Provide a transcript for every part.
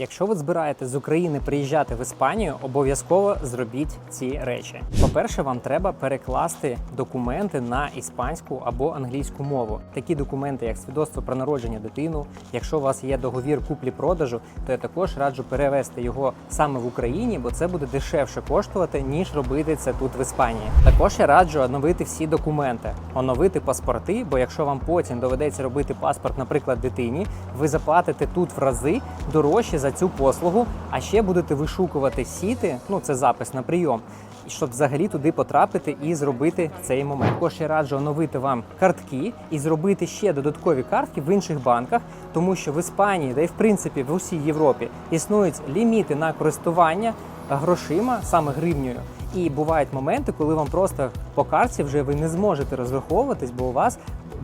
Якщо ви збираєтесь з України приїжджати в Іспанію, обов'язково зробіть ці речі. По-перше, вам треба перекласти документи на іспанську або англійську мову. Такі документи, як свідоцтво про народження дитину. Якщо у вас є договір куплі-продажу, то я також раджу перевести його саме в Україні, бо це буде дешевше коштувати, ніж робити це тут в Іспанії. Також я раджу оновити всі документи, оновити паспорти, бо якщо вам потім доведеться робити паспорт, наприклад, дитині, ви заплатите тут в рази дорожче за цю послугу, а ще будете вишукувати сіти, ну це запис на прийом. Щоб взагалі туди потрапити і зробити цей момент. Також я раджу оновити вам картки і зробити ще додаткові картки в інших банках, тому що в Іспанії, та й в принципі в усій Європі існують ліміти на користування грошима, саме гривнею. І бувають моменти, коли вам просто по карті вже ви не зможете розраховуватись, бо у вас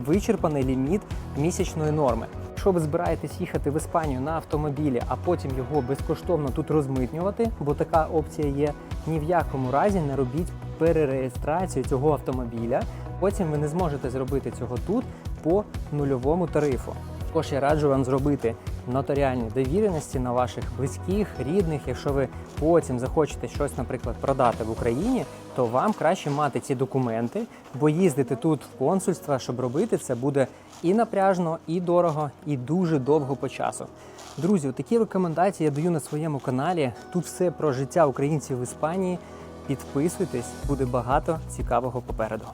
вичерпаний ліміт місячної норми. Якщо ви збираєтесь їхати в Іспанію на автомобілі, а потім його безкоштовно тут розмитнювати, бо така опція є, ні в якому разі не робіть перереєстрацію цього автомобіля. Потім ви не зможете зробити цього тут по нульовому тарифу. Також я раджу вам зробити нотаріальні довіреності на ваших близьких, рідних. Якщо ви потім захочете щось, наприклад, продати в Україні, то вам краще мати ці документи, бо їздити тут в консульство, щоб робити це, буде і напряжно, і дорого, і дуже довго по часу. Друзі, такі рекомендації я даю на своєму каналі. Тут все про життя українців в Іспанії. Підписуйтесь, буде багато цікавого попереду.